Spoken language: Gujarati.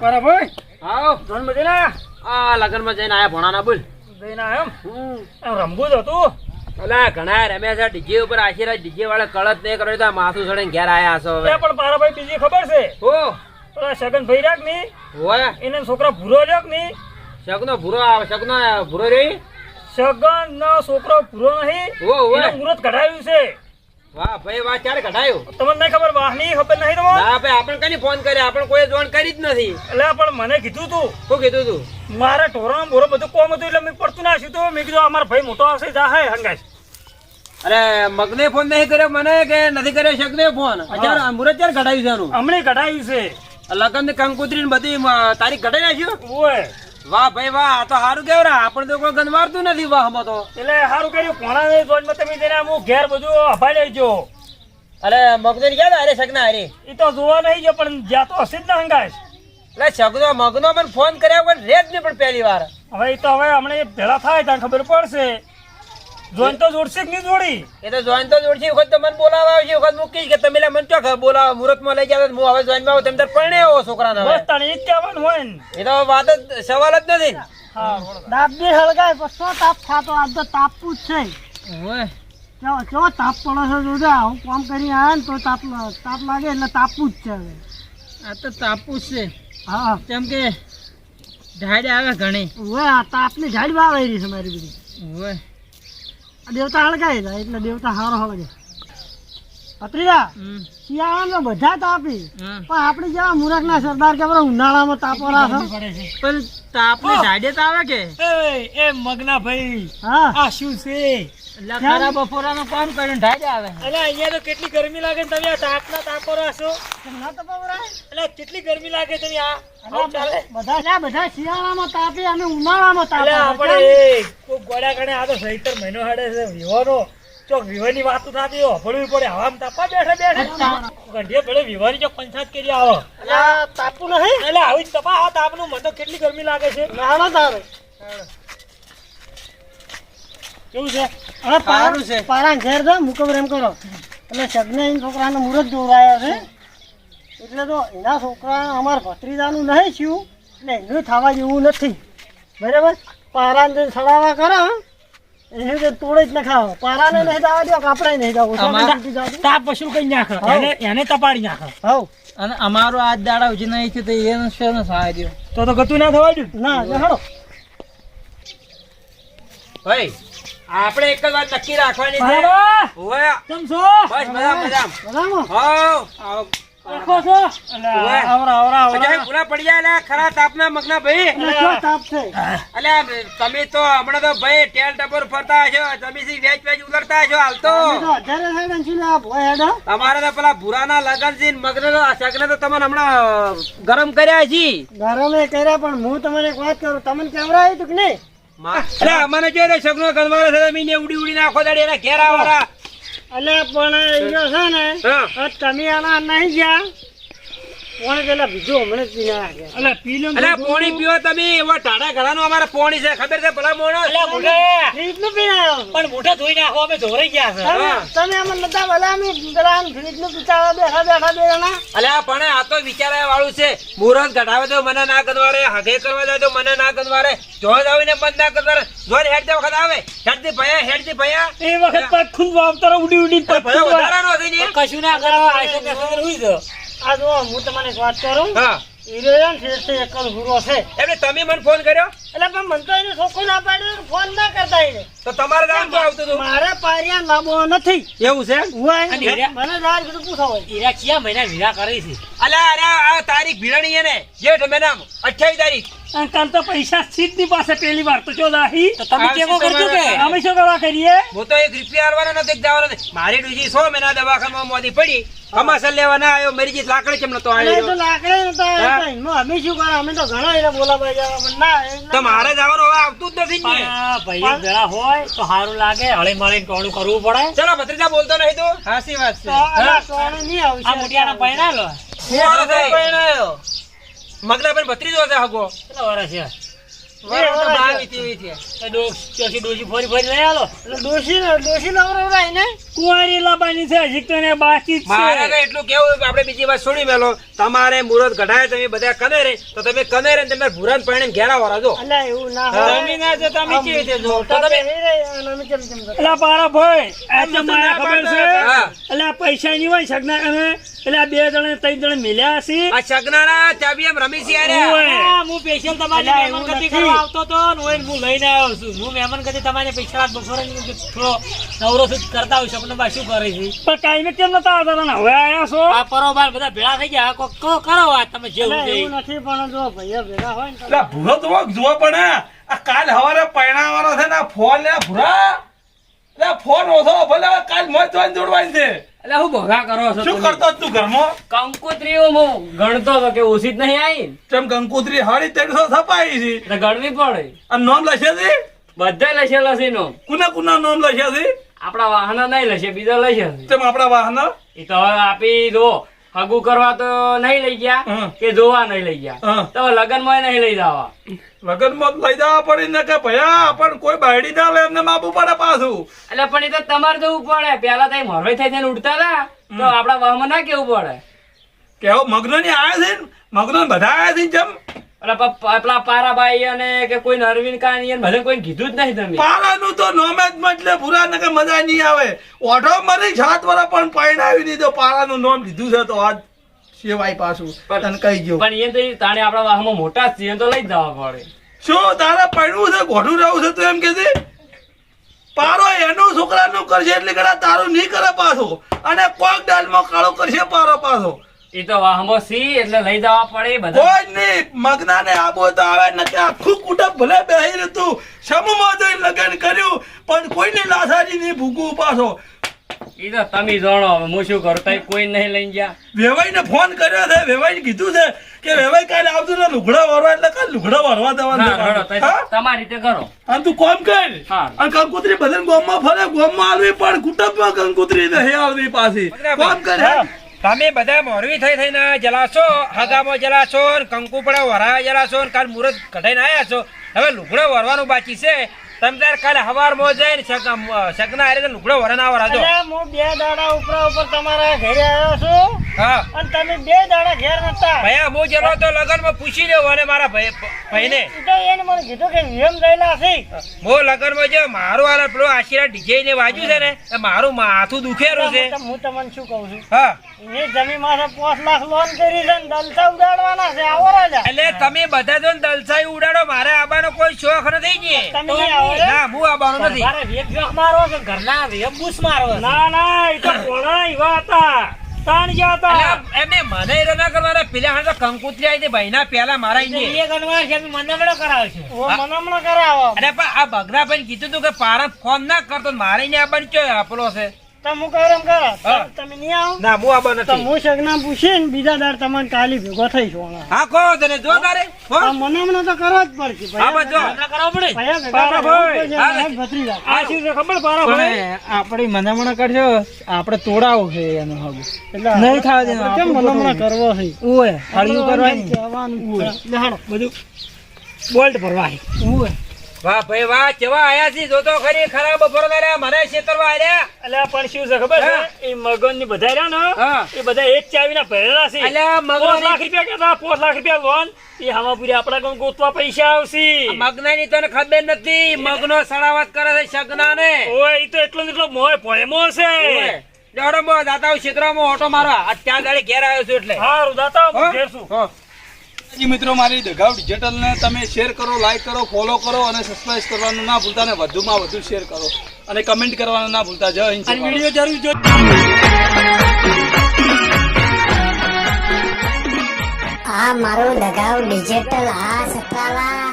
બરાબર આવો. જોન મજાના આ લગનમાં જઈને આયા ભણાના બોલ. જઈને આયો એમ? રમવું જ હતું. અલા ઘણા રમ્યા છે. ડીજે ઉપર આશીર્વાદ ડીજે વાળા કળત નહીં કરે તો માથું ચડીને ઘેર આયા છો હવે. પણ મારા ભાઈ બીજી ખબર છે. ઓ પેલા સગન ભાઈ રાખની. હોય. એને છોકરા ભૂરો રાખની. શકનો ભૂરો આવે શકનો ભૂરો રહી? સગન નો છોકરો ભૂરો નહીં. ઓ હોય. મુહૂર્ત કઢાવ્યું છે. વાહ ભાઈ વાહ ચારે કઢાયું? તમને નહીં ખબર વાહની ખબર ના આપણે કઈ ફોન કર્યા? આપણે કોઈ જોણ કરી જ નથી. એટલે પણ મને કીધું તું. શું કીધું તું? મારે ઢોરો બોરો બધું કોમ હતું એટલે મેં પડતું નાખ્યું તો. મેં કીધું અમારો ભાઈ મોટો આવશે જા હે હંગાશ અરે મગને ફોન નહીં કર્યો મને કે નથી કર્યો શકને ફોન અત્યારે મુરત ચાર કઢાયું છે એનું? હમણાં કઢાવ્યું છે. લગનની કંકોત્રી ને બધી તારીખ કઢાઈ નાખ્યો? ઓય. વાહ ભાઈ વાહ આ તો સારું કેવરા આપણે તો કોઈ ગંદવારતું નથી વાહ તો. એટલે સારું કર્યું. કોણા નહીં જોનમાં તમે જઈને હું ઘેર બધું અભાઈ લેજો અરે મગનો ગયા ને અરે સગના અરે એ તો જોવા નહીં જો પણ જ્યાં તો હશે જ ના હંગાશ એટલે સગનો મગનો મને ફોન કર્યા પણ રેજ નહીં પણ પહેલી વાર. હવે એ તો હવે હમણાં ભેળા થાય ત્યાં ખબર પડશે. જોઈન તો જોડશે કે નહીં જોડી? એ તો જોઈન તો જોડશે વખત તો મને બોલાવા આવશે વખત મૂકી કે તમે મને ક્યાં બોલાવા મુહૂર્તમાં લઈ જાવ હું હવે જોઈનમાં આવું તમે તાર પરણે આવો છોકરાને બસ તને એ જ કહેવાનું હોય ને. એ તો વાત જ સવાલ જ નથી ને. હા તાપ બી હળગાય પણ શું તાપ થાતો? આજ તો તાપવું જ છે. કેવો કેવો તાપ પડે છે જોજે હું કામ કરી આવ્યા ને તો તાપ તાપ લાગે એટલે તાપવું જ છે હવે. આ તો તાપું છે. હા. કેમ કે ઢાળ આવે ઘણી. હવે આ તાપની ઝાડ વાવે રહી છે મારી બધી. હોય આ દેવતા હળગાય જાય એટલે દેવતા હારો હળગે. પત્રીરા હમ, શિયાળામાં બધા તાપી. પણ આપણે જેવા મૂરખના સરદાર કે આપણે ઉનાળામાં તાપો રાખો પણ તાપને ઢાળે તો આવે કે? એ એ મગના ભાઈ હા. આ શું છે? એટલે ખરા બપોરાનું કામ કરીને ઢાજ આવે. એટલે અહીંયા તો કેટલી ગરમી લાગે ને તમે આ તાપના તાપો છો ના તપાવરાય? એટલે કેટલી ગરમી લાગે તમે આ? બધા ના બધા શિયાળામાં તાપી અને ઉનાળામાં તાપે. આપણે એ કોઈ ગોળા ગણે આ તો સહીતર મહિનો હાડે છે. વિવાનો ચોક વિવાની વાતો થતી હોય ભળવી પડે. હવામાં તાપા બેઠા બેઠા. ગંઢીએ ભલે વિવાની ચોક પંચાયત કરી આવો. એટલે તાપુ નહીં. એટલે આવી જ તપા આ તાપનું મને તો કેટલી ગરમી લાગે છે? નાનો તારે. કેવું છે? હવે પારું છે. પારા ઘેર છે મુકબર એમ કરો. એટલે સગને છોકરાનો મુહૂર્ત જોડાયો છે. એટલે તો એના છોકરા અમારા ભત્રીજાનું નહીં થયું એટલે એનું થવા જેવું નથી. બરાબર? પારાને જે સડાવા કરો એને તો તોડે જ નખાવો. પારાને નહીં દાવા દો કાપડે નહીં જવું. અમારા- તાપ પશુ કઈ નાખે. એને એને તપાડી નાખે. હવ. અને અમારો આજ દાડા ઉજી નહીં થયું તો એનો શેનો સહાય દ્યો. તો તો ગતું ના થવા દઉં ના દેખાડો ભાઈ આપણે એક જ વાત નક્કી રાખવાની છે. ઓય, કેમ છો? બસ મજા મજા. બરાબર. હાવ, હાવ. રાખો છો? એટલે આવરા આવરા આવરા. પૂરા પડી લે ખરા તાપના મગના ભાઈ. કેવો તાપ છે? અલ્યા તમે તો હમણાં તો ભાઈ ટેલ ટપર ફરતા તમે સી વેચ વેચ ઉલરતા હાલ તો. અમારે તો પેલા ભૂરાના લગન છે મગન મગને તો તમને હમણાં ગરમ કર્યા છે. ગરમે કર્યા પણ હું તમને એક વાત કરું. તમને કેમેરા આવ્યું હતું કે નહીં? એટલે અમને કે સગનો ગંદવાળો છે? તમે ઉડી ઉડી નાખો દાડી એના ઘેર એટલે પણ ઈયો છે ને તમે આના નહીં ગયા કોણ પેલા બીજું હમણાં જ પીને આવ્યા ગયા. એટલે પી લો ને અલ્યા પોણી પીવો તમે એવા ટાઢા ઘડાનું અમારે પોણી છે ખબર છે ભલા મોણો? એટલે મોઢે ફ્રીજનું પીને આવ્યો પણ મોઢે ધોઈ નાખો અમે ધોરાઈ ગયા છે. તમે હા. નતા ભલા અમે પેલા આમ ફ્રીજનું પીતા બેઠા બેઠા બે જણા પણ આ તો વિચારવા વાળું છે મુહૂર્ત ઘટાવે તો મને ના ગનવારે હગે કરવા જાય તો મને ના ગનવારે જો આવીને બંધ ના કરતા જોર હેડ વખત આવે હેડથી ભયા હેડથી ભયા. એ વખત પાછ ખુદ વાવતારો ઉડી ઉડી ભયો વધારાનો થઈ ને કશું ના કરાવો કશું આ જો હું તમને એક વાત કરું? હા. હીરો શેઠ એક હુરો છે. એટલે તમે મને ફોન કર્યો? એટલે પણ મને તો એને છોકરો ના પાડ્યો કે ફોન ના કરતા એને. તો તમારે નામ તો આવતું હતું? મારે પારિયા લાવવો નથી. એવું છે હીરા- મને પૂછો હોય. ઈરા કયા મહિના વિરા કરી છે? અલ્યા અરે આ તારીખ ભીડણી ને. જેઠ મહિનામાં અઠ્યાવીસ તારીખ. કાલ તો પૈસા સીધ પાસે પેલી વાર તો જો દાહી. તો તમે ટેકો કરજો કે? અમે શું કરવા કરીએ? હું તો એક રૂપિયા હારવાનો નથી જવાનો મારી ડુજી સો મહિના દવાખાનામાં મોદી પડી. કમાસર લેવા ના આવ્યો મરી જઈ લાકડી કેમ નતો આવ્યો તો આવ્યો. લાકડે નતા હા. અમે શું કરે અમે તો ઘણા એને બોલાવા જવા પણ ના તો મારે જવાનો હવે આવતું જ નથી ને. ભાઈ જરા હોય તો સારું લાગે. હળે મળે ટોણું કરવું પડે. ચલો ભત્રીજા બોલતો નહીં તો? હાસી વાત છે. તો નહીં આવશે. આ મોટિયાના પૈણા લો. પરણાયો. મગના ભાઈ ભત્રીજો છે હગો. કેટલા વર્ષ છે? વરો તો વરસ બા છે. વીતી વીતી. એ ડો- ચોથી ડોશી ફરી ફરી લઈ આલો? એટલે ડોશી ડોશી નવરવરાય ને કુંવારી લાવવાની છે હજી તો એને બાકી જ મારે તો છે એટલું કેવું આપણે બીજી વાત છોડી મેલો. તમારે મુહૂર્ત કઢાય તમે બધા કને રે તો તમે કને રે ને તમે ભૂરાન પરિણામ ઘેરા વરાજો અલ્યા એવું ના તમે ના જો કેવી રીતે જો? ભાઈ ખબર છે? આ પૈસા ની હોય સગના કને એટલે આ બે જણે ત્રણ જણે મિલ્યા હશે? આ સગનાના ચાબી એમ રમી છે અરે હું સ્પેશિયલ તમારી મહેમાન ગતિ કરવા આવતો હતો ને ઓય હું લઈને આવ્યો છું. હું મહેમાન ગતિ તમારે પૈસા રાત બપોરે થોડો નવરો સુધ કરતા હોય સપનબા શું કરે છે. પણ કાંઈ કેમ નતા આવતા? ને હવે આયા છો? આ પરોબાર બધા ભેળા થઈ ગયા. કો કો- કરો વાત તમે જેવું છે. એવું નથી પણ જો ભૈયા ભેગા હોય ને તો- ભૂરો તો જોવા પડે આ કાલ હવારે પરણાવવાનો છે ને ફોન લે ભૂરા. એટલે ફોન ઓછો ભલે કાલ મત જોઈને જોડવાની છે. એટલે હું ભોગા કરો છો શું કરતો તું ઘરમાં કંકોત્રીઓ હું ગણતો હતો કે ઓછી જ નહીં આવી તેમ કંકોત્રી હાડી ત્રણસો છપાઈ છે? એટલે ગણવી પડે. અને નોમ લશે છે? બધા લશે છે નો કુના કુના નોમ લશે છે? આપણા વાહન નહીં લશે બીજા લશે તેમ આપણા વાહન? એ તો હવે આપી દો. હગું કરવા તો નહીં લઈ ગયા કે જોવા નહીં લઈ ગયા. તો લગનમાં નહીં લઈ જવા. લગનમાં લઈ જવા પડે ને કે ભયા પણ કોઈ બાયડી ના લે એમને માપવું પડે પાછું. એટલે પણ એ તો તમારે જવું પડે. પેલા તઈ મોરવાઈ થઈ થઈને ઉડતા હતા. તો આપડા વાહમાં ના કેવું પડે? કેવો મગ્નની આયા છે ને? મગ્ન બધા આયા છે જેમ? પેલા પારાબાઈ અને કે કોઈ નરવીન કાની બધે કોઈ કીધું જ નહીં તમે. પાલાનું તો નોમે જ મટલે ભૂરા ને કે મજા નહીં આવે. ઓઢો મરી સાત વર્ષ પણ પરણાવી દીધો પાલાનું નામ લીધું છે તો આજ સેવાય પાછું. તને કહી ગયો. પણ એ તો તાણે આપણા વાહમાં મોટા જ છે તો લઈ જવા પડે. શું તારે પડવું છે ઘોડું રહેવું છે તું એમ કે છે? પારો એનું છોકરાનું કરશે એટલે કદાચ તારું નહીં કરે પાછો. અને કોક દાલમાં કાળો કરશે પારો પાછો. એ તો વાહમાં સી એટલે લઈ જવા પડે બધા. કોઈ નહીં મગનાને આબો તો આવે નથી આખું કુટુંબ ભલે બેહી રહેતું સમૂહમાં જઈ લગ્ન કર્યું પણ કોઈને લાસાજી ની ભૂકવું પાછો. એ તો તમે જાણો હવે હું શું કરું તઈ કોઈ નહીં લઈ ગયા. વેવાઈને ફોન કર્યો છે વેવાઈને કીધું છે કે વેવાઈ કાલે આવતું ને લુગડા વરવા એટલે કાલે લુગડા વરવા ના દેવાનું? તમારી રીતે કરો. અને તું કોમ કર. અને કંકુતરી બધાને ગોમમાં ફરે ગોમમાં આવી પણ કુટુંબમાં કંકુત્રી નહીં આવતી પાછી. કોમ કર હે? તમે બધા મોરવી થઈ થઈને જલાશો, હગામાં જલાશો કંકુપડા વરા જલાશો કાલ મુહૂર્ત કઢાઈને આવ્યા છો. હવે લુગડો વરવાનું બાકી છે. તમે તાર કાલે હવારમાં જઈને સગના હારે તો લુગડો વરાને આવો રાજો. હું બે દાડા ઉપરા ઉપર તમારા ઘરે આવ્યો છું. હા. અને તમે બે દાડા ઘેર નતા. ભયા હું જલો તો લગનમાં પૂછી લેવો અને મારા ભાઈ ભાઈને તો એને મને કીધું કે વિયમ ગયેલા છે. હું લગનમાં જો મારું આ પેલો આશીર્વાદ ડીજે ને વાજ્યું છે ને એ મારું માથું દુખેલું છે. હું તમને શું કહું છું? હા. એની જમીન માથે પાંચ લાખ લોન કરી છે ને દલસા ઉડાડવાના છે આવો રાજા. એટલે તમે બધા જો દલસાઈ ઉડાડો મારે આબાનો કોઈ શોખ નથી તમે? ના હું આબાનો નથી. મારે વેગ વેગ મારો કે ઘરના વેગ બૂસ મારો ના ના એ તો કોણા એવા હતા તાણ ગયા હતા. એમને મને એ ના કરવાના પેલા હાલ તો કંકુતરી આવી ભાઈના પેલા મારા એટલે એ ગણવા છે એમ મને બડો કરાવે છે ઓ મનામણા કરાવો. અરે પણ આ બગડા ભાઈ કીધું તું કે પારા ફોન ના કરતો મારે ચો આપેલો છે? તો હું એમ કરો તમે નહીં આવો. ના હું આવવાનો નથી. હું સગના પૂછીને બીજા દાડ તમને કાલી ભેગો થઈશ વાળા. હા કહો તને જો તારે હો? આ તો કરવો જ પડશે. હા બસ જો. ઘરના પડે. પારા ભાઈ, પડશે, હા. મહેનત ભત્રીજા. આ શું છે ખબર પારા ભાઈ? આપણી મનામણા તોડાવું છે એનો હગું. એટલે નહીં ખાવા દેવાનું, કેમ આપણું કરવો છે? ઓય હળિયું કરવાની. કહેવાનું. જ છે. બધું બોલ્ટ ભરવાની. ઓય વાહ ભાઈ વાહ કેવા આયા છે? જો તો ખરી ખરાબ બપોર ના મને છેતરવા આયા અલ્યા પણ શું છે ખબર છે? એ મગનની બધા રહ્યા ને. એ બધા એક ચાવીના ભરેલા છે. અલ્યા મગન લાખ રૂપિયા કેતા પોત લાખ રૂપિયા લોન. એ હમાપુરી આપડા ગામ ગોતવા પૈસા આવશે. મગનાની તને ખબર નથી મગનો સડાવત કરે છે સગના ને ઓય એ તો એટલો એટલો મોય ભયમો છે. જોડો મો દાતા ક્ષેત્રમાં ઓટો મારવા દાડે ઘેર આવ્યો છું એટલે. હારું દાતા હો? હું? ઘેર છું. મિત્રો મારી દગાવ ડિજિટલને તમે શેર કરો લાઇક કરો ફોલો કરો અને સબસ્ક્રાઇબ કરવાનું ના ભૂલતા અને વધુમાં વધુ શેર કરો અને કમેન્ટ કરવાનું ના ભૂલતા. જય હિન્દ વીડિયો જરૂર જો આ મારો દગાવ ડિજિટલ આ સત્તાવાર